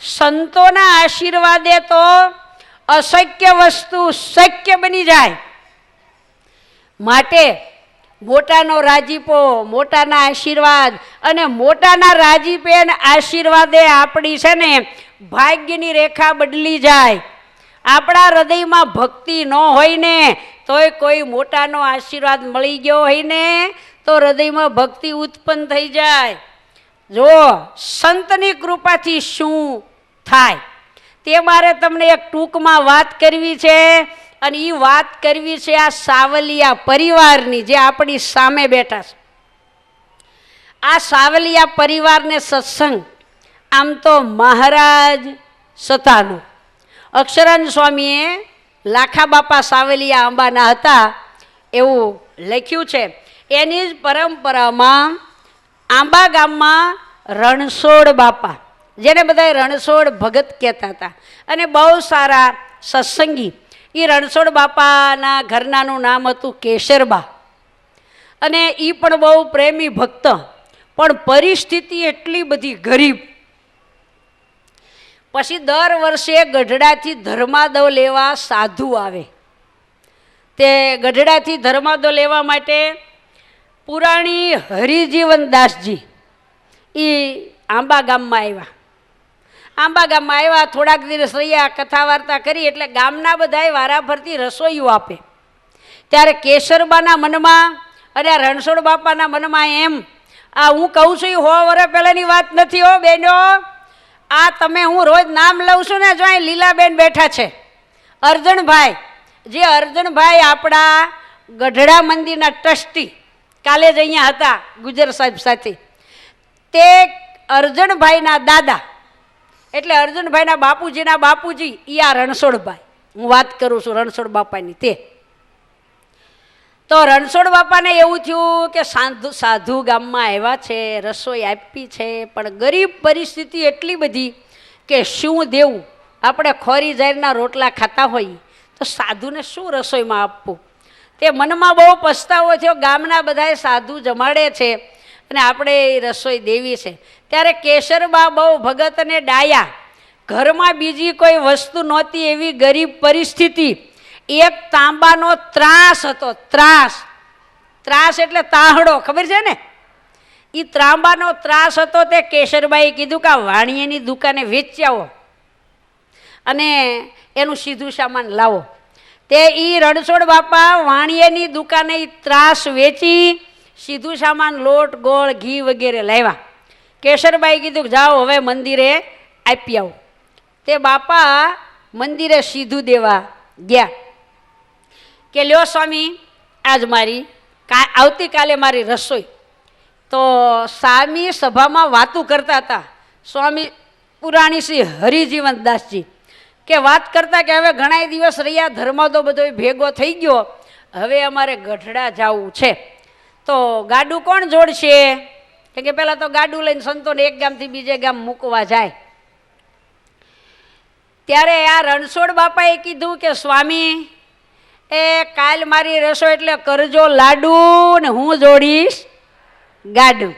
સંતોના આશીર્વાદે તો અશક્ય વસ્તુ શક્ય બની જાય. માટે મોટાનો રાજીપો, મોટાના આશીર્વાદ અને મોટાના રાજીપે આશીર્વાદે આપણી છે ને ભાગ્યની રેખા બદલી જાય. આપણા હૃદયમાં ભક્તિ ન હોય ને તોય કોઈ મોટાનો આશીર્વાદ મળી ગયો હોય ને તો હૃદયમાં ભક્તિ ઉત્પન્ન થઈ જાય. જો સંતની કૃપાથી શું થાય? તે મારે તમને એક ટૂંકમાં વાત કરવી છે અને એ વાત કરવી છે આ સાવલિયા પરિવારની જે આપણી સામે બેઠા છે. આ સાવલિયા પરિવારને સત્સંગ, આમ તો મહારાજ સતાનો અક્ષરાન સ્વામીએ લાખા બાપા સાવલિયા આંબાના હતા એવું લખ્યું છે. એની જ પરંપરામાં આંબા ગામમાં રણછોડ બાપા, જેને બધા રણછોડ ભગત કહેતા હતા. અને બહુ સારા સત્સંગી. એ રણછોડ બાપાના ઘરનાનું નામ હતું કેશરબા. અને એ પણ બહુ પ્રેમી ભક્ત, પણ પરિસ્થિતિ એટલી બધી ગરીબ. પછી દર વર્ષે ગઢડાથી ધર્માદવ લેવા સાધુ આવે. તે ગઢડાથી ધર્માદવ લેવા માટે પુરાણી હરિજીવનદાસજી એ આંબા ગામમાં આવ્યા આંબા ગામમાં આવ્યા થોડાક દિવસ રહ્યા કથા વાર્તા કરી, એટલે ગામના બધાએ વારાફરતી રસોઈઓ આપે. ત્યારે કેસરબાના મનમાં અને રણછોડ બાપાના મનમાં એમ, આ હું કહું છું એ હો વર્ષ પહેલાંની વાત નથી હો, બેનો. આ તમે હું રોજ નામ લઉં છું ને, જો અહીં લીલાબેન બેઠા છે. અર્જણભાઈ જે અર્જણભાઈ આપણા ગઢડા મંદિરના ટ્રસ્ટી કાલે જ અહીંયા હતા ગુજર સાહેબ સાથે. તે અર્જણભાઈના દાદા, એટલે અર્જુનભાઈના બાપુજીના બાપુજી, ઈ આ રણછોડભાઈ. હું વાત કરું છું રણછોડ બાપાની તે. તો રણછોડ બાપાને એવું થયું કે સાધુ સાધુ ગામમાં આવ્યા છે, રસોઈ આપી છે, પણ ગરીબ પરિસ્થિતિ એટલી બધી કે શું દેવું? આપણે ખોરી જાહેરના રોટલા ખાતા હોઈએ તો સાધુને શું રસોઈમાં આપવું? તે મનમાં બહુ પસ્તાવો થયો, ગામના બધાએ સાધુ જમાડે છે અને આપણે એ રસોઈ દેવી છે. ત્યારે કેશરબા બહુ ભગત અને ડાયા. ઘરમાં બીજી કોઈ વસ્તુ નહોતી એવી ગરીબ પરિસ્થિતિ. એક તાંબાનો ત્રાસ હતો, ત્રાસ. ત્રાસ એટલે તાહડો, ખબર છે ને? એ ત્રાંબાનો ત્રાસ હતો તે કેશરબાઈએ કીધું કે આ વાણિયાની દુકાને વેચી આવો અને એનું સીધું સામાન લાવો. તે એ રણછોડ બાપા વાણિયાની દુકાને ત્રાસ વેચી સીધું સામાન લોટ, ગોળ, ઘી વગેરે લાવ્યા. કેશરબાઈ કીધું, જાઓ હવે મંદિરે આપી આવો. તે બાપા મંદિરે સીધું દેવા ગયા. કે લ્યો સ્વામી, આજ મારી કા, આવતીકાલે મારી રસોઈ. તો સ્વામી સભામાં વાતું કરતા હતા. સ્વામી પુરાણી શ્રી હરિજીવનદાસજી. કે વાત કરતા કે હવે ઘણા દિવસ રહ્યા, ધર્માદો બધો ભેગો થઈ ગયો, હવે અમારે ગઢડા જવું છે. તો ગાડું કોણ જોડશે? કે પહેલાં તો ગાડું લઈને સંતોને એક ગામથી બીજે ગામ મૂકવા જાય. ત્યારે આ રણછોડ બાપાએ કીધું કે, સ્વામી, એ કાલ મારી રસો એટલે કરજો લાડુ ને હું જોડીશ ગાડું.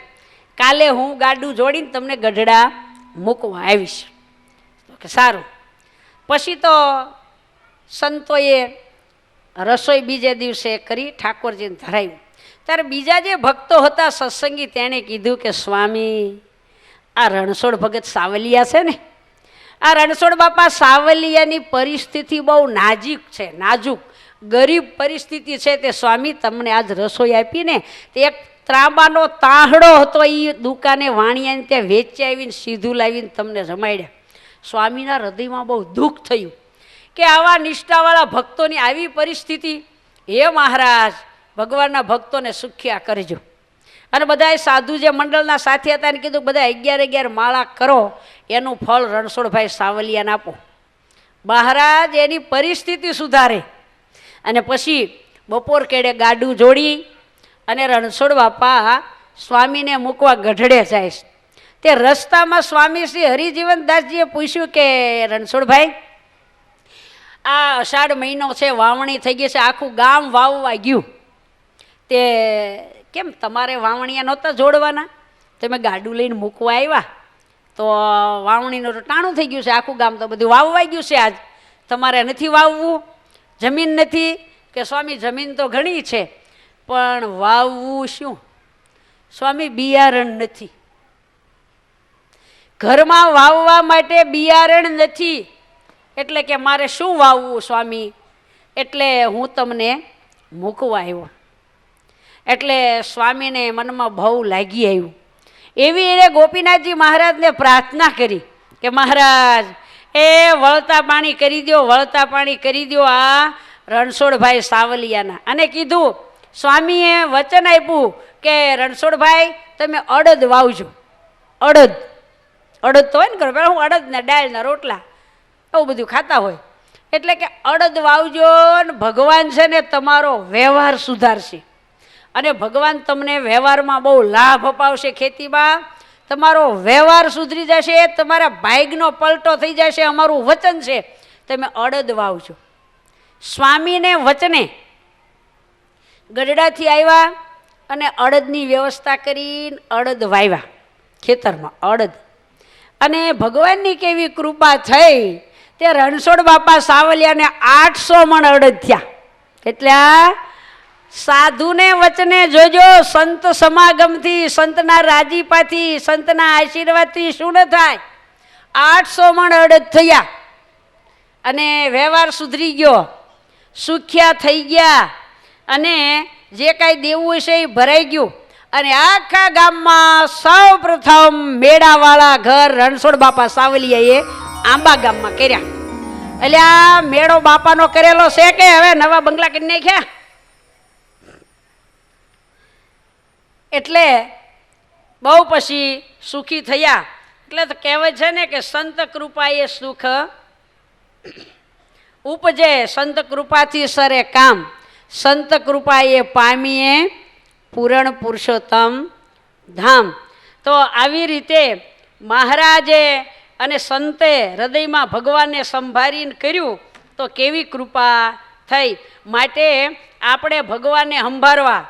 કાલે હું ગાડું જોડીને તમને ગઢડા મૂકવા આવીશ. તો કે સારું. પછી તો સંતોએ રસોઈ બીજે દિવસે કરી ઠાકોરજીને ધરાવ્યું. ત્યારે બીજા જે ભક્તો હતા સત્સંગી, તેણે કીધું કે, સ્વામી, આ રણછોડ ભગત સાવલિયા છે ને? આ રણછોડ બાપા સાવલિયાની પરિસ્થિતિ બહુ નાજુક છે, નાજુક. ગરીબ પરિસ્થિતિ છે તે સ્વામી, તમને આજ રસોઈ આપીને તે એક ત્રાંબાનો તાહડો હતો એ દુકાને વાણિયાને ત્યાં વેચી આવીને સીધું લાવીને તમને જમાડ્યા સ્વામીના હૃદયમાં બહુ દુઃખ થયું કે આવા નિષ્ઠાવાળા ભક્તોની આવી પરિસ્થિતિ. હે મહારાજ, ભગવાનના ભક્તોને સુખ્યા કરજો. અને બધાએ સાધુ જે મંડળના સાથી હતા એને કીધું, બધા અગિયાર અગિયાર માળા કરો, એનું ફળ રણછોડભાઈ સાવલિયાને આપો. મહારાજ, એની પરિસ્થિતિ સુધારે. અને પછી બપોર કેડે ગાડું જોડી અને રણછોડ બાપા સ્વામીને મૂકવા ગઢડે જાય. તે રસ્તામાં સ્વામી શ્રી હરિજીવનદાસજીએ પૂછ્યું કે, રણછોડભાઈ, આ અષાઢ મહિનો છે, વાવણી થઈ ગઈ છે, આખું ગામ વાવવા ગયું. તે કેમ તમારે વાવણીયા નહોતા જોડવાના? તમે ગાડું લઈને મૂકવા આવ્યા. તો વાવણીનું તો ટાણું થઈ ગયું છે, આખું ગામ તો બધું વાવવાઈ ગયું છે આજ. તમારે નથી વાવવું? જમીન નથી? કે, સ્વામી, જમીન તો ઘણી છે, પણ વાવવું શું? સ્વામી, બિયારણ નથી. ઘરમાં વાવવા માટે બિયારણ નથી. એટલે કે મારે શું વાવવું સ્વામી? એટલે હું તમને મૂકવા આવ્યો. એટલે સ્વામીને મનમાં બહુ લાગી આવ્યું. એવી એને ગોપીનાથજી મહારાજને પ્રાર્થના કરી કે મહારાજ, એ વળતા પાણી કરી દો વળતા પાણી કરી દો આ રણછોડભાઈ સાવલિયાના. અને કીધું, સ્વામીએ વચન આપ્યું કે રણછોડભાઈ, તમે અડદ વાવજો. અડદ. અડદ તો હોય ને ઘર પહેલાં હું અડદના ડાળના રોટલા એવું બધું ખાતા હોય. એટલે કે અડદ વાવજો ને ભગવાન છે ને તમારો વ્યવહાર સુધારશે. અને ભગવાન તમને વ્યવહારમાં બહુ લાભ અપાવશે ખેતીમાં. તમારો વ્યવહાર સુધરી જશે, તમારા ભાઈગનો પલટો થઈ જશે, અમારું વચન છે. તમે અડદ વાવજો. સ્વામીને વચને ગઢડાથી આવ્યા અને અડદની વ્યવસ્થા કરીને અડદ વાવ્યા ખેતરમાં અડદ. અને ભગવાનની કેવી કૃપા થઈ તે રણછોડ બાપા સાવલિયાને આઠસો મણ અડધ્યા. એટલે આ સાધુને વચને જોજો, સંત સમાગમથી, સંતના રાજીપાથી, સંતના આશીર્વાદથી શું ન થાય? આઠસો મણ અડદ થયા. અને વ્યવહાર સુધરી ગયો. સુખ્યા થઈ ગયા. અને જે કાંઈ દેવું હશે એ ભરાઈ ગયું. અને આખા ગામમાં સૌ પ્રથમ મેળાવાળા ઘર રણછોડ બાપા સાવલિયાએ આંબા ગામમાં કર્યા. એટલે આ મેળો બાપાનો કરેલો છે કે હવે નવા બંગલા કરી નાખ્યા? એટલે બહુ પછી સુખી થયા. એટલે તો કહેવાય છે ને કે સંત કૃપાએ સુખ ઉપજે. સંત કૃપાથી સરે કામ. સંત કૃપાએ પામીએ પૂરણ પુરુષોત્તમ ધામ. તો આવી રીતે મહારાજે અને સંતે હૃદયમાં ભગવાનને સંભાળીને કર્યું, તો કેવી કૃપા થઈ. માટે આપણે ભગવાનને સંભાળવા